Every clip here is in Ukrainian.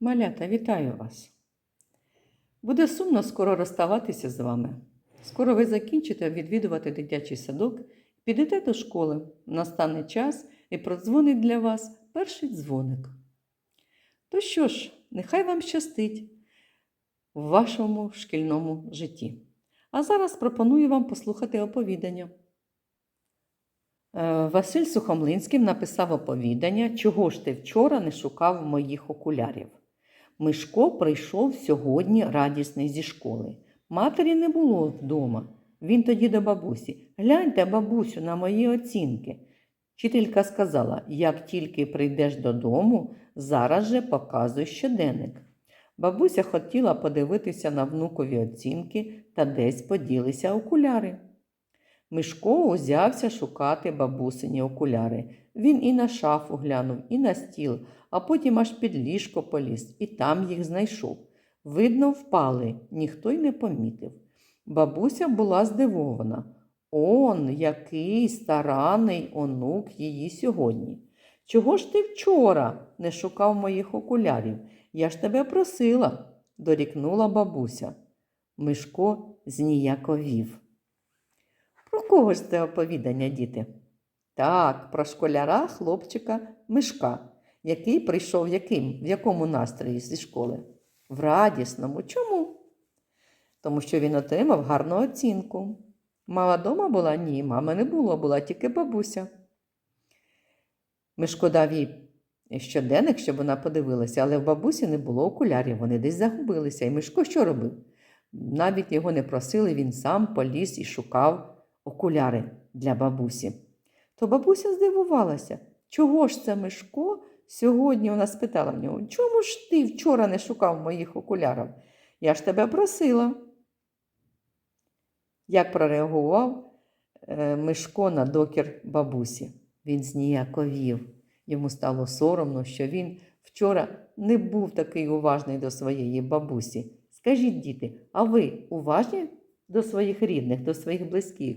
Малята, вітаю вас! Буде сумно скоро розставатися з вами. Скоро ви закінчите відвідувати дитячий садок, підете до школи, настане час і продзвонить для вас перший дзвоник. То що ж, нехай вам щастить в вашому шкільному житті. А зараз пропоную вам послухати оповідання. Е, Василь Сухомлинський написав оповідання, чого ж ти вчора не шукав моїх окулярів. Мишко прийшов сьогодні радісний зі школи. Матері не було вдома. Він тоді до бабусі. Гляньте, бабусю, на мої оцінки. Вчителька сказала: як тільки прийдеш додому, зараз же показуй щоденник. Бабуся хотіла подивитися на внукові оцінки та десь поділися окуляри. Мишко узявся шукати бабусині окуляри. Він і на шафу глянув, і на стіл, а потім аж під ліжко поліз, і там їх знайшов. Видно, впали, ніхто й не помітив. Бабуся була здивована. Он, який старанний онук її сьогодні. Чого ж ти вчора не шукав моїх окулярів? Я ж тебе просила, дорікнула бабуся. Мишко зніяковів. Кого ж це оповідання, діти? Так, про школяра хлопчика Мишка, який прийшов яким, в якому настрої зі школи? В радісному. Чому? Тому що він отримав гарну оцінку. Мама дома була? Ні, мами не було, була тільки бабуся. Мишко дав їй щоденник, щоб вона подивилася, але в бабусі не було окулярів, вони десь загубилися. І Мишко що робив? Навіть його не просили, він сам поліз і шукав окуляри для бабусі. То бабуся здивувалася, чого ж це Мишко сьогодні вона спитала в нього, чому ж ти вчора не шукав моїх окулярів? Я ж тебе просила. Як прореагував е, Мишко на докір бабусі? Він зніяковів. Йому стало соромно, що він вчора не був такий уважний до своєї бабусі. Скажіть, діти, а ви уважні до своїх рідних, до своїх близьких?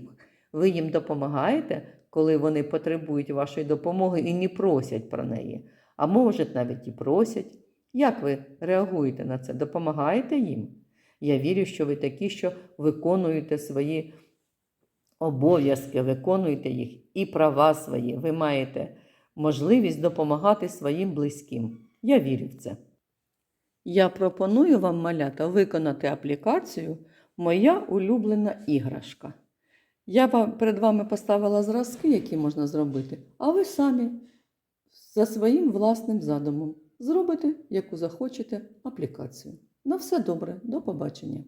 Ви їм допомагаєте, коли вони потребують вашої допомоги і не просять про неї? А може, навіть і просять. Як ви реагуєте на це? Допомагаєте їм? Я вірю, що ви такі, що виконуєте свої обов'язки, виконуєте їх і права свої. Ви маєте можливість допомагати своїм близьким. Я вірю в це. Я пропоную вам, малята, виконати аплікацію Моя улюблена іграшка. Я перед вами поставила зразки, які можна зробити, а ви самі за своїм власним задумом зробите, яку захочете, аплікацію. На все добре, до побачення!